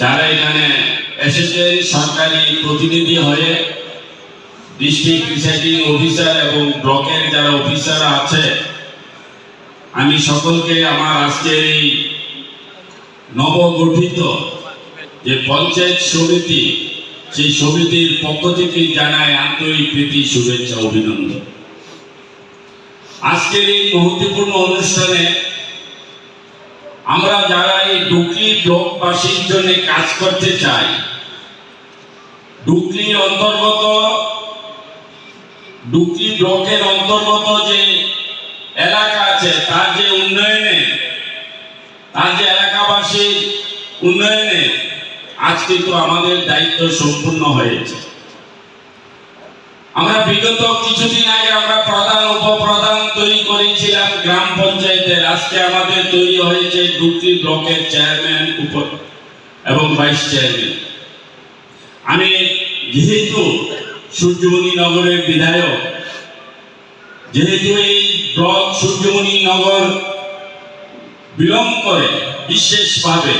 যারা এখানে এসেছেন সরকারি প্রতিনিধি হয়ে ডিস্ট্রিক্ট প্রিসাইডিং অফিসার এবং ব্লকের যারা অফিসার আছে, আমি সকলকে আমার আজকের এই নবগঠিত যে পঞ্চায়েত সমিতি, সেই সমিতির পক্ষ থেকে জানায় আন্তরিক প্রীতি, শুভেচ্ছা, অভিনন্দন। আজকের এই মহত্বপূর্ণ অনুষ্ঠানে আমরা যারা এই ডুকলি ব্লকবাসীর জন্য কাজ করতে চাই ডুকলির অন্তর্গত, ডুকলি ব্লকের অন্তর্গত যে এলাকা আছে, তার যে উন্নয়নে, তার যে এলাকাবাসীর উন্নয়নে আজ কিন্তু আমাদের দায়িত্ব সম্পূর্ণ হয়েছে। আমরা বিগত কিছুদিন আগে আমরা প্রধান, উপপ্রধান তৈরি করেছিলাম গ্রাম পঞ্চায়েতের। আজকে আমাদের তৈরি হয়েছে দুটি ব্লকের চেয়ারম্যান উপ এবং ভাইস চেয়ারম্যান। আমি যেহেতু সূর্যমণি নগরের বিধায়ক, যেহেতু এই ব্লক সূর্যমণি নগর বিলং করে বিশেষভাবে,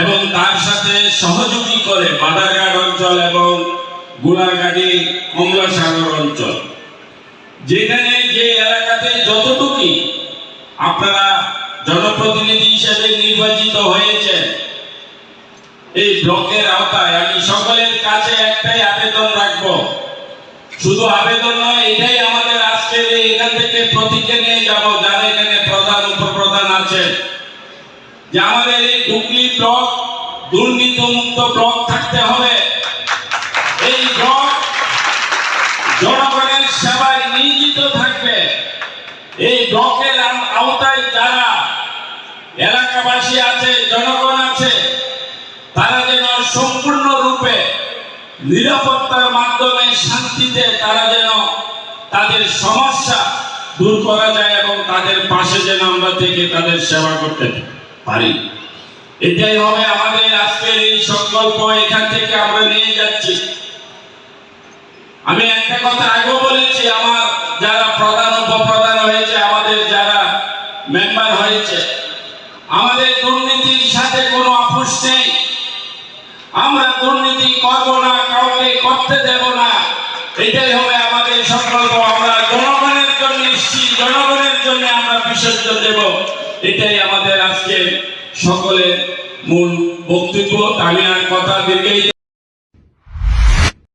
এবং তার সাথে সহযোগী করে বাদারঘাট অঞ্চল এবং গোলাঘাটি কমলা সাগর অঞ্চল। যেখানে যে এলাকাতে যতটুকুই আপনারা জনপ্রতিনিধি হিসেবে নির্বাচিত হয়েছেন, এই ব্লকের আওতায় আমি সকলের কাছে একটাই আবেদন রাখব। শুধু আবেদন নয়, এটাই আমাদের আজকের এখান থেকে প্রতিজ্ঞা নিয়ে যাব, যারা এখানে প্রধান, উপপ্রধান আছে যে আমাদের এই ডুবলি ব্লক দুর্নীতি মুক্ত ব্লক থাকতে হবে। এই জনগণের সেবায় নিয়োজিত থাকবে। এই ব্লকের আওতায় যারা এলাকাবাসী আছে, জনগণ আছে, তারা যেন সম্পূর্ণ রূপে নিরাপত্তার মাধ্যমে শান্তিতে তারা যেন তাদের সমস্যা দূর করা যায় এবং তাদের পাশে যেন আমরা থেকে তাদের সেবা করতে পারি। এটাই হবে আমাদের আজকের এই সংকল্প। এখান থেকে আমরা নিয়ে যাচ্ছি। আমি একটা কথা আগেও বলেছি, আমার যারা প্রধান, উপপ্রধান হয়েছে, আমাদের যারা মেম্বার হয়েছে, আমাদের দুর্নীতির সাথে কোনো আপোষ নেই। আমরা দুর্নীতি করব না, কাউকে করতে দেব না। এটাই হবে আমাদের সংকল্প। আমরা জনগণের জন্য জনগণের জন্য আমরা বিসর্জন দেব। এটাই আমাদের আজকে সকলের মূল বক্তব্য। আমি আর কথা দীর্ঘায়িত